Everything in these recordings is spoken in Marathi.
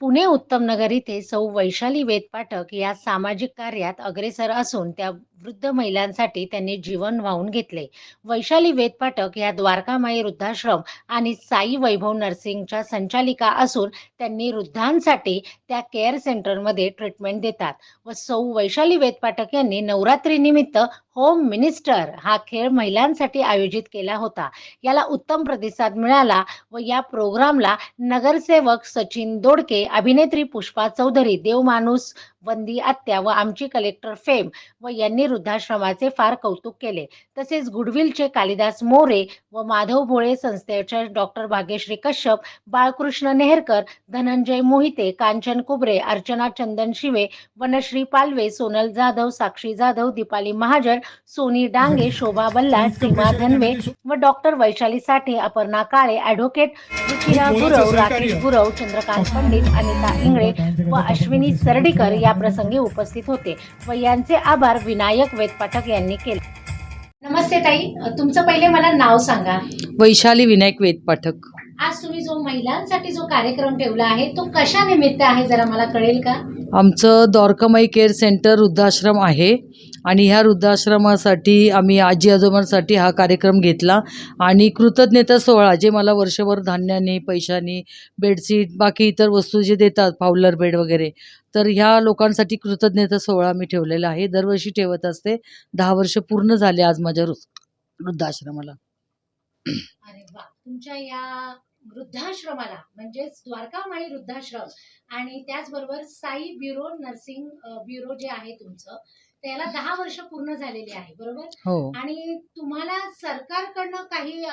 पुणे उत्तम नगर इथे सौ वैशाली वेद पाठक या सामाजिक कार्यात अग्रेसर असून त्या वृद्ध महिलांसाठी त्यांनी जीवन वाहून घेतले. वैशाली वेद पाठक या द्वारकामाई वृद्धाश्रम आणि साई वैभव नर्सिंगच्या संचालिका असून त्यांनी वृद्धांसाठी त्या केअर सेंटरमध्ये ट्रीटमेंट देतात व सौ वैशाली वेद पाठक यांनी नवरात्रीनिमित्त होम मिनिस्टर हा खेळ महिलांसाठी आयोजित केला होता. याला उत्तम प्रतिसाद मिळाला व या प्रोग्रामला नगरसेवक सचिन दोडके अभिनेत्री पुष्पा चौधरी देवमाणूस वंदी आत्या व आमची कलेक्टर फेम व यांनी वृद्धाश्रमाचे फार कौतुक केले. तसेच गुडविलचे कालिदास मोरे व माधव भोळे संस्थेचे डॉक्टर भाग्यश्री कश्यप बाळकृष्ण नेहरकर धनंजय मोहिते कांचन कुबरे अर्चना चंदन शिवे वनश्री पालवे सोनल जाधव साक्षी जाधव दीपाली महाजन सोनी डांगे शोभा बल्ला सीमा धनवे व डॉक्टर वैशाली साठे अपर्णा काळे ॲडव्होकेट रुचिरा गुरव राकेश गुरव चंद्रकांत पंडित अनिता इंगळे व अश्विनी सरडीकर या प्रसंगी उपस्थित होते व यांचे आभार विनायक वेदपाठक यांनी केले. नमस्ते ताई. तुमचं पहिले मला नाव सांगा. वैशाली विनायक वेद पाठक आज तुम्ही जो महिलांसाठी जो कार्यक्रम ठेवला आहे तो कशा निमित्त आहे जरा मला कळेल का? आमचं द्वारकामाई केअर सेंटर वृद्धाश्रम आहे. आणि ह्या वृद्धाश्रमासाठी आम्ही आजी आजोबांसाठी हा कार्यक्रम घेतला. आणि कृतज्ञता सोहळा जे मला वर्षभर धान्याने पैशाने बेडशीट बाकी इतर वस्तू जे देतात पावलर बेड वगैरे तर ह्या लोकांसाठी कृतज्ञता सोहळा मी ठेवलेला आहे. दरवर्षी ठेवत असते. दहा वर्ष पूर्ण झाले आज माझ्या वृद्धाश्रमाला. अरे वा! तुमच्या या वृद्धाश्रमाला म्हणजेच द्वारकामाई वृद्धाश्रम आणि त्याचबरोबर साई ब्युरो नर्सिंग ब्युरो जे आहे तुमचं त्याला दहा वर्ष पूर्ण झालेली आहे बरोबर? हो. आणि तुम्हाला सरकारकडनं काही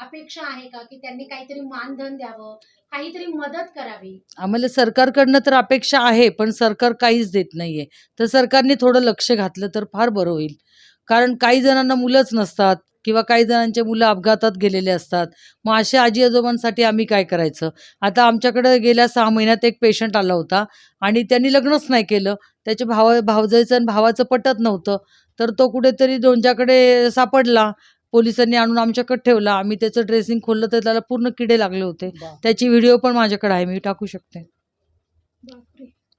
अपेक्षा आहे का की त्यांनी काहीतरी मानधन द्यावं काहीतरी मदत करावी? आम्हाला सरकारकडनं तर अपेक्षा आहे पण सरकार काहीच देत नाहीये. तर सरकारने थोडं लक्ष घातलं तर फार बरं होईल. कारण काही जणांना मुलंच नसतात. किंवा काही जणांचे मुलं अपघातात गेलेले असतात. मग अशा आजी आजोबांसाठी आम्ही काय करायचं? आता आमच्याकडे गेल्या सहा महिन्यात एक पेशंट आला होता आणि त्यांनी लग्नच नाही केलं. त्याच्या भावा भावजाईचं आणि भावाचं पटत नव्हतं. तर तो कुठेतरी दोनच्याकडे सापडला. पोलिसांनी आणून आमच्याकडे ठेवला. आम्ही त्याचं ड्रेसिंग खोललं तर त्याला पूर्ण किडे लागले होते. त्याची व्हिडिओ पण माझ्याकडे आहे. मी टाकू शकते.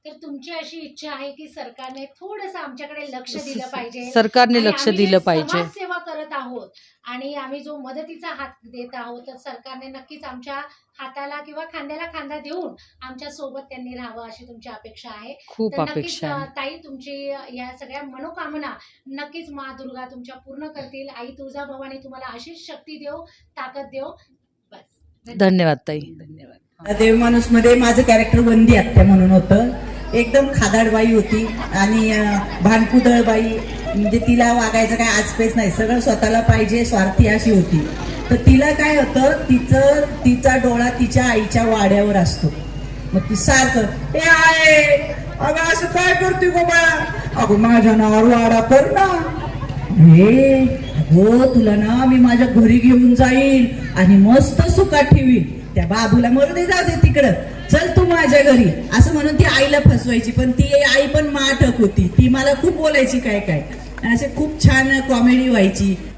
तर तुमची अशी इच्छा आहे की सरकारने थोडस आमच्याकडे लक्ष दिलं पाहिजे सरकारने लक्ष दिलं पाहिजे. आहोत. आणि आम्ही जो मदतीचा हात देत आहोत तर सरकारने नक्कीच आमच्या हाताला किंवा खांद्याला खांदा देऊन आमच्यासोबत त्यांनी राहावं अशी तुमची अपेक्षा आहे. तर नक्कीच ताई तुमची या सगळ्या मनोकामना नक्कीच मा दुर्गा तुमच्या पूर्ण करतील. आई तुळजाभवानी तुम्हाला अशीच शक्ती देव ताकद देव. बस. धन्यवाद. ताई. धन्यवाद. देवमाणूसमध्ये माझं कॅरेक्टर वंदी आत्या म्हणून होतं. एकदम खादाडबाई होती आणि भानपुदळबाई म्हणजे तिला वागायचं काय आजपेच नाही. सगळं स्वतःला पाहिजे स्वार्थी अशी होती. तर तिला काय होतं तिचं तिचा डोळा तिच्या आईच्या वाड्यावर असतो. मग ती सारखं ए आहे अगं असं काय करते गो बाळा? अगं माझ्या नावावर वाडा कर ना. हे हो तुला ना मी माझ्या घरी घेऊन जाईल आणि मस्त सुखात ठेवीन. त्या बाबूला मरू दे जाऊ दे तिकडं. चल तू माझ्या घरी. असं म्हणून ती आईला फसवायची. पण ती आई पण माठक होती. ती मला खूप बोलायची काय काय. असे खूप छान कॉमेडी व्हायची.